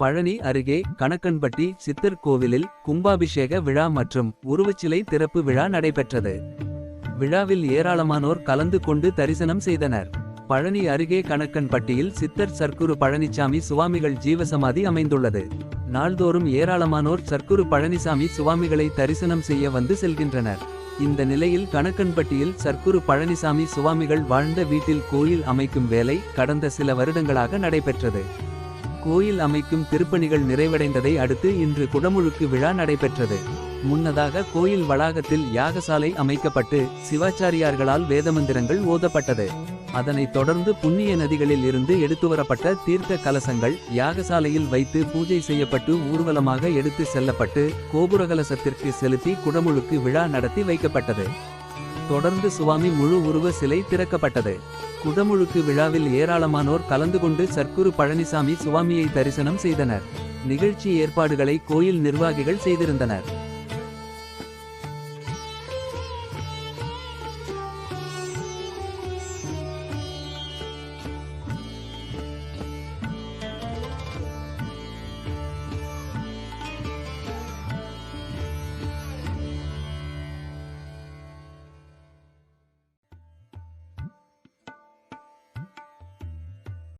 பழனி அருகே கணக்கன்பட்டி சித்தர் கோவிலில் கும்பாபிஷேக விழா மற்றும் உருவச்சிலை திறப்பு விழா நடைபெற்றது. விழாவில் ஏராளமானோர் கலந்து கொண்டு தரிசனம் செய்தனர். பழனி அருகே கணக்கன்பட்டியில் சித்தர் சர்க்குரு பழனிசாமி சுவாமிகள் ஜீவசமாதி அமைந்துள்ளது. நாள்தோறும் ஏராளமானோர் சர்க்குரு பழனிசாமி சுவாமிகளை தரிசனம் செய்ய வந்து செல்கின்றனர். இந்த நிலையில் கணக்கன்பட்டியில் சர்க்குரு பழனிசாமி சுவாமிகள் வாழ்ந்த வீட்டில் கோயில் அமைக்கும் வேலை கடந்த சில வருடங்களாக நடைபெற்றது. கோயில் அமைக்கும் திருப்பணிகள் நிறைவடைந்ததை அடுத்து இன்று குடமுழுக்கு விழா நடைபெற்றது. முன்னதாக கோயில் வளாகத்தில் யாகசாலை அமைக்கப்பட்டு சிவாச்சாரியார்களால் வேதமந்திரங்கள் ஓதப்பட்டது. அதனைத் தொடர்ந்து புண்ணிய நதிகளில் இருந்து எடுத்துவரப்பட்ட தீர்த்த கலசங்கள் யாகசாலையில் வைத்து பூஜை செய்யப்பட்டு ஊர்வலமாக எடுத்து செல்லப்பட்டு கோபுரகலசத்திற்கு செலுத்தி குடமுழுக்கு விழா நடத்தி வைக்கப்பட்டது. தொடர்ந்து சுவாமி முழு உருவ சிலை திறக்கப்பட்டது. குடமுழுக்கு விழாவில் ஏராளமானோர் கலந்து கொண்டு சர்க்குரு பழனிசாமி சுவாமியை தரிசனம் செய்தனர். நிகழ்ச்சி ஏற்பாடுகளை கோயில் நிர்வாகிகள் செய்திருந்தனர்.